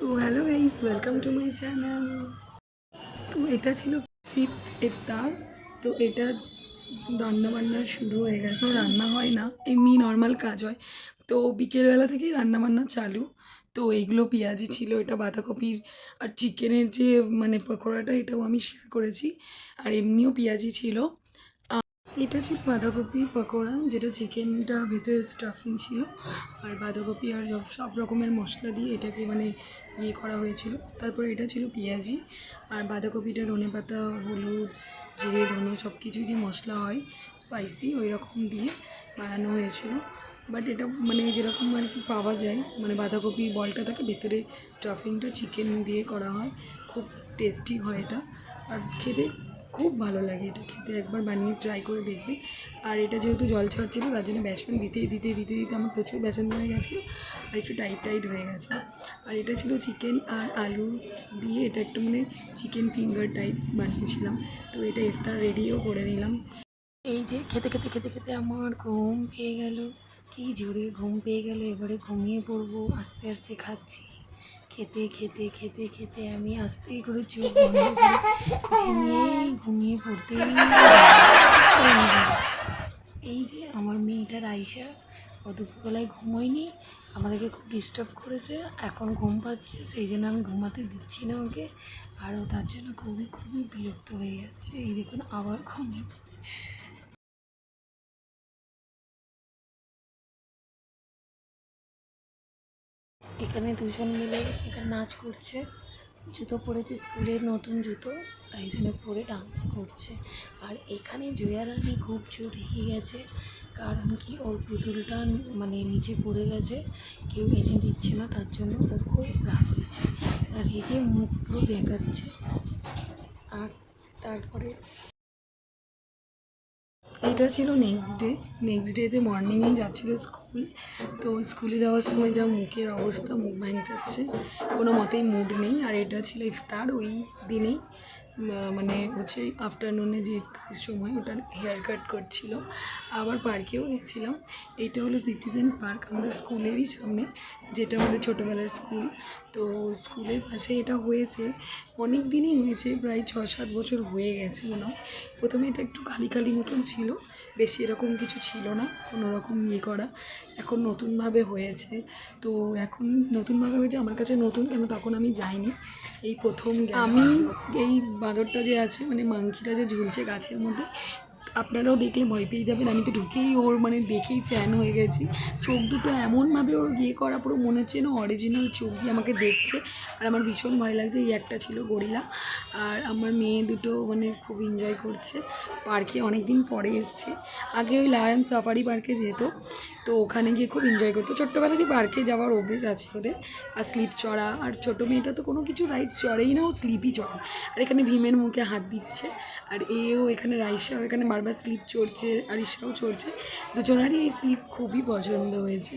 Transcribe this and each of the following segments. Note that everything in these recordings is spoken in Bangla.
তো hello guys welcome to my channel তো এটা ছিল ফিফথ ইফতার তো এটা রান্না বান্না শুরু হয়ে গেছে। রান্না হয় না এমনি নর্মাল কাজ হয়। তো বিকেলবেলা থেকেই রান্না বান্না চালু। তো এইগুলো পেঁয়াজি ছিল এটা বাঁধাকপির আর চিকেনের যে মানে পকোড়াটা এটাও আমি শেয়ার করেছি। আর এমনিও পেঁয়াজি ছিল। এটা ছিল বাঁধাকপি পকোড়া, যেটা চিকেনটা ভেতরে স্টাফিং ছিল। আর বাঁধাকপি আর সব সব রকমের মশলা দিয়ে এটাকে মানে ইয়ে করা হয়েছিল। তারপর এটা ছিল পেঁয়াজি। আর বাঁধাকপিটা ধনে পাতা, হলুদ, জিরে, ধনে, সব কিছু যে মশলা হয় স্পাইসি ওই রকম দিয়ে বানানো হয়েছিল। বাট এটা মানে যেরকম আর কি পাওয়া যায় মানে বাঁধাকপি বলটা থাকে, ভেতরে স্টাফিংটা চিকেন দিয়ে করা হয়। খুব টেস্টি হয় এটা। আর খেতে খুব ভালো লাগে এটা খেতে, একবার বানিয়ে ট্রাই করে দেখবে। আর এটা যেহেতু জল ছাড়ছিল, তার জন্য বেসন দিতে দিতে দিতে দিতে আমার প্রচুর বেসন হয়ে গেছিল আর একটু টাইট টাইট হয়ে গেছিল। আর এটা ছিল চিকেন আর আলু দিয়ে এটা একটু মানে চিকেন ফিঙ্গার টাইপস বানিয়েছিলাম। তো এটা ইফতার রেডিও করে নিলাম। এই যে খেতে খেতে খেতে খেতে আমার ঘুম পেয়ে গেল। কি জোরে ঘুম পেয়ে গেল, এবারে ঘুমিয়ে পড়ব, আস্তে আস্তে খাচ্ছি। খেতে খেতে খেতে খেতে আমি আস্তে করে চোখ বন্ধ করে ঝিমিয়ে ঘুমিয়ে রইলাম। এই যে আমার মেয়েটার আইসা ও দুপুরবেলায় ঘুমোয়নি, আমাদেরকে খুব ডিস্টার্ব করেছে, এখন ঘুম পাচ্ছে, সেই জন্য আমি ঘুমাতে দিচ্ছি না ওকে, আর তার জন্য খুবই খুবই বিরক্ত হয়ে যাচ্ছে এই দেখুন, আবার ঘুমিয়ে পড়ছে এখানে দুজন মিলে এখানে নাচ করছে। জুতো পরেছে স্কুলের নতুন জুতো, তাই জন্য পরে ডান্স করছে। আর এখানে জয়া রানী খুব জোর রেগে গেছে, কারণ কি ওর পুতুলটা মানে নিচে পড়ে গেছে, কেউ এনে দিচ্ছে না, তার জন্য ওর খুব রাগ হয়েছে। আর রেগে মুখ পুরো বেঁকাচ্ছে। আর তারপরে এটা ছিল নেক্সট ডে নেক্সট ডেতে মর্নিংয়েই যাচ্ছিল স্কুল তো স্কুলে যাওয়ার সময় যা মুখের অবস্থা, মুখ ভ্যাং যাচ্ছে, কোনো মতেই মুড নেই। আর এটা ছিল ইফতার ওই দিনেই। মানে হচ্ছে আফটারনুনে যে ইফতারের সময় ওটা হেয়ার কাট করছিল, আবার পার্কেও গেছিলাম। এইটা হলো সিটিজেন পার্ক আমাদের স্কুলেরই সামনে, যেটা আমাদের ছোটোবেলার স্কুল তো স্কুলের পাশে এটা হয়েছে, অনেক দিনই হয়েছে, প্রায় ছ সাত বছর হয়ে গেছে মনে হয়। প্রথমে এটা একটু খালি খালি মতন ছিল, বেশি এরকম কিছু ছিল না, কোনো রকম ইয়ে করা। এখন নতুনভাবে হয়েছে, তো এখন নতুনভাবে হয়েছে, আমার কাছে নতুন কেন তখন আমি যাইনি। এই প্রথম আমি এই বাঁদরটা যে আছে মানে মাংকিটা যে ঝুলছে গাছের মধ্যে, আপনারাও দেখলে ভয় পেয়ে যাবেন। আমি তো ঢুকেই ওর মানে দেখেই ফ্যান হয়ে গেছি। চোখ দুটো এমনভাবে ওর ইয়ে করা, পুরো মনে হচ্ছে না অরিজিনাল চোখ দিয়ে আমাকে দেখছে। আর আমার ভীষণ ভয় লাগছে, এই একটা ছিল গরিলা। আর আমার মেয়ে দুটো মানে খুব এনজয় করছে। পার্কে অনেক দিন পরে এসছে। আগে ওই লায়ন সাফারি পার্কে যেত, তো ওখানে গিয়ে খুব এনজয় করতো। ছোট্টবেলাতেই পার্কে যাওয়ার অভ্যেস আছে ওদের। আর স্লিপ চড়া, আর ছোটো মেয়েটা তো কোনো কিছু রাইড চড়েই না, ও স্লিপই চড়ে। আর এখানে ভীমের মুখে হাত দিচ্ছে, আর এও এখানে রাইসাও এখানে বারবার স্লিপ চড়ছে আর আরিসাও চড়ছে। দুজনারই এই স্লিপ খুবই পছন্দ হয়েছে।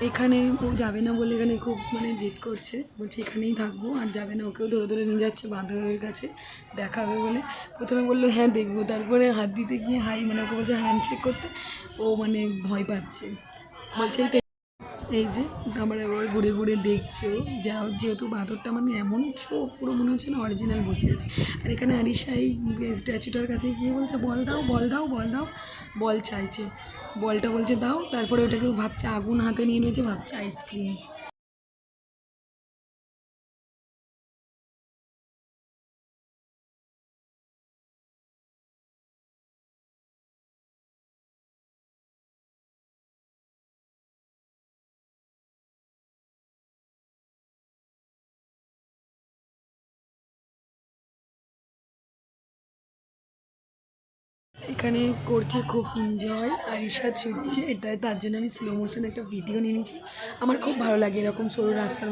এখানে ও যাবে না বলে এখানে খুব মানে জিদ করছে। বলছে এখানেই থাকব, আর যাবে না, ওকেও ধরে ধরে নিয়ে যাচ্ছে বাঁদরের কাছে দেখাবে বলে। প্রথমে বলল হ্যাঁ দেখব। তারপরে হাত দিতে গিয়ে হাই মানে ওকে বলছে, হ্যান্ডশেক করতে। ও মানে ভয় পাচ্ছে। বলছে "এই যে, আমার আবার ঘুরে ঘুরে দেখছে ও, যা যেহেতু বাঁদরটা মানে এমন চোখ, পুরো মনে হচ্ছে না অরিজিনাল বসে আছে। আর এখানে আরিশা এই স্ট্যাচুটার কাছে গিয়ে বলছে, বল দাও বল দাও বল দাও। বল চাইছে। বলটা বলছে, দাও। তারপরে ওটাকে ভাবছে, আগুন হাতে নিয়ে নিয়েছে, ভাবছে আইসক্রিম এখানে করছে খুব এনজয় আরিশা ছুটছে, এটাই তার জন্য আমি স্লো মোশন একটা ভিডিও নিয়ে নিয়েছি। আমার খুব ভালো লাগে এরকম সরু রাস্তার